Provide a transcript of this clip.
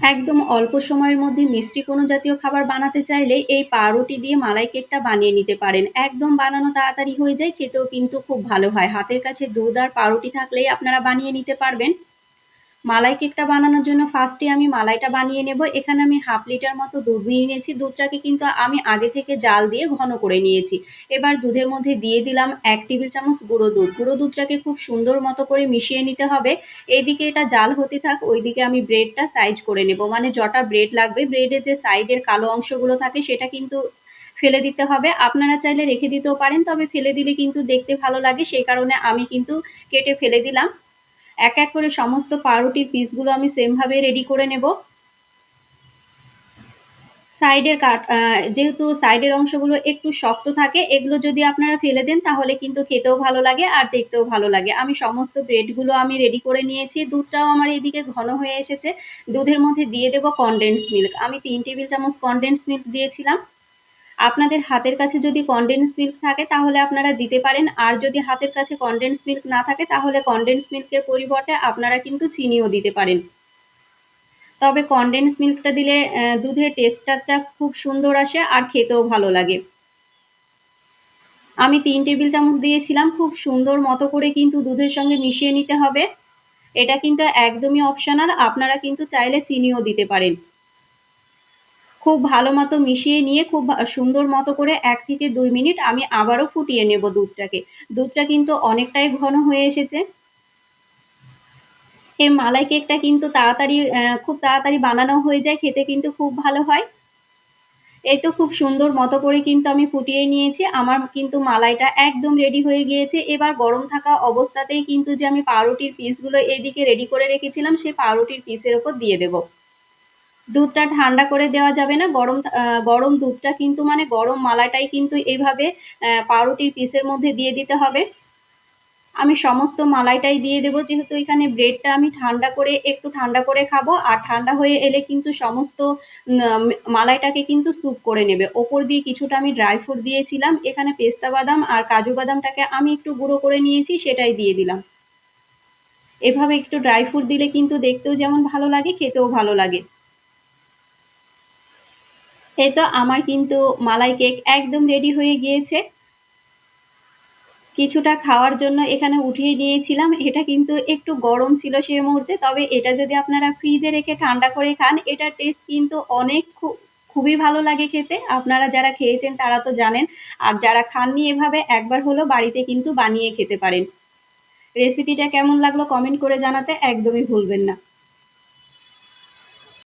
একদম অল্প সময়ের মধ্যে মিষ্টি কোনো জাতীয় খাবার বানাতে চাইলে এই পাউরুটি দিয়ে মালাই কেকটা বানিয়ে নিতে পারেন। একদম বানানো তাড়াতাড়ি হয়ে যায়, খেতেও কিন্তু খুব ভালো হয়। হাতের কাছে দুধ আর পাউরুটি থাকলেই আপনারা বানিয়ে নিতে পারবেন। মালাই কেকটা বানানোর জন্য ফার্স্টে আমি মালাইটা বানিয়ে নেব। এখানে আমি হাফ লিটার মতো দুধ নিয়ে নিয়েছি। দুধটাকে কিন্তু আমি আগে থেকে জাল দিয়ে ঘন করে নিয়েছি। এবার দুধের মধ্যে দিয়ে দিলাম এক টেবিল চামচ গুঁড়ো দুধ। গুঁড়ো দুধটাকে খুব সুন্দর মতো করে মিশিয়ে নিতে হবে। এইদিকে এটা জাল হতে থাক, ওইদিকে আমি ব্রেডটা সাইজ করে নেব। মানে যটা ব্রেড লাগবে ব্রেডের যে সাইডের কালো অংশগুলো থাকে, সেটা কিন্তু ফেলে দিতে হবে। আপনারা চাইলে রেখে দিতেও পারেন, তবে ফেলে দিলে কিন্তু দেখতে ভালো লাগে। সেই কারণে আমি কিন্তু কেটে ফেলে দিলাম। এক এক করে সমস্ত পাউরুটির পিসগুলো আমি সেমভাবে রেডি করে নেব। সাইডের কাট যেহেতু সাইডের অংশগুলো একটু শক্ত থাকে, এগুলো যদি আপনারা ফেলে দেন তাহলে কিন্তু খেতেও ভালো লাগে আর দেখতেও ভালো লাগে। আমি সমস্ত ব্রেডগুলো আমি রেডি করে নিয়েছি। দুধটাও আমার এদিকে ঘন হয়ে এসেছে। দুধের মধ্যে দিয়ে দেব কনডেন্স মিল্ক আমি তিন টেবিল চামচ কনডেন্স মিল্ক দিয়েছিলাম। আপনাদের হাতের কাছে যদি কনডেন্স মিল্ক থাকে, তাহলে আপনারা দিতে পারেন। আর যদি হাতের কাছে কনডেন্স মিল্ক না থাকে, তাহলে কনডেন্স মিল্কের পরিবর্তে আপনারা কিন্তু চিনিও দিতে পারেন। তবে কনডেন্স মিল্কটা দিলে দুধের টেক্সচারটা খুব সুন্দর আসে আর খেতেও ভালো লাগে। আমি তিন টেবিল চামচ দিয়েছিলাম, খুব সুন্দর মতো করে কিন্তু দুধের সঙ্গে মিশিয়ে নিতে হবে। এটা কিন্তু একদমই অপশনাল আপনারা কিন্তু চাইলে চিনিও দিতে পারেন। খুব ভালো মতো মিশিয়ে নিয়ে খুব সুন্দর মতো করে এক থেকে দুই মিনিট আমি আবারও ফুটিয়ে নেব দুধটাকে। দুধটা কিন্তু অনেকটাই ঘন হয়ে এসেছে। এই মালাই কেকটা কিন্তু তাড়াতাড়ি খুব তাড়াতাড়ি বানানো হয়ে যায়, খেতে কিন্তু খুব ভালো হয়। এই তো খুব সুন্দর মতো করে কিন্তু আমি ফুটিয়ে নিয়েছি। আমার কিন্তু মালাইটা একদম রেডি হয়ে গিয়েছে। এবার গরম থাকা অবস্থাতেই কিন্তু যে আমি পাউরুটির পিসগুলো এদিকে রেডি করে রেখেছিলাম সেই পাউরুটির পিসের ওপর দিয়ে দেবো। দুধটা ঠান্ডা করে দেওয়া যাবে না। গরম গরম দুধটা কিন্তু মানে গরম মালাটাই কিন্তু এইভাবে পাউরুটির পিসের মধ্যে দিয়ে দিতে হবে। আমি সমস্ত মালাইটাই দিয়ে দেবো, যেহেতু এখানে ব্রেডটা আমি ঠান্ডা করে, একটু ঠান্ডা করে খাব। আর ঠান্ডা হয়ে এলে কিন্তু সমস্ত মালাইটাকে কিন্তু স্যুপ করে নেবে। ওপর দিয়ে কিছুটা আমি ড্রাই ফ্রুট দিয়েছিলাম। এখানে পেস্তা বাদাম আর কাজু বাদামটাকে আমি একটু গুঁড়ো করে নিয়েছি, সেটাই দিয়ে দিলাম। এভাবে একটু ড্রাই ফ্রুট দিলে কিন্তু দেখতেও যেমন ভালো লাগে, খেতেও ভালো লাগে। এই তো আমার কিন্তু মালাই কেক একদম রেডি হয়ে গিয়েছে। কিছুটা খাওয়ার জন্য এখানে উঠিয়ে নিয়েছিলাম। এটা কিন্তু একটু গরম ছিল সে মুহূর্তে, তবে এটা যদি আপনারা ফ্রিজে রেখে ঠান্ডা করে খান, এটা টেস্ট কিন্তু অনেক খুব খুবই ভালো লাগে খেতে। আপনারা যারা খেয়েছেন তারা তো জানেন। আর যারা খাননি এভাবে, একবার হলো বাড়িতে কিন্তু বানিয়ে খেতে পারেন। রেসিপিটা কেমন লাগল কমেন্ট করে জানাতে একদমই ভুলবেন না।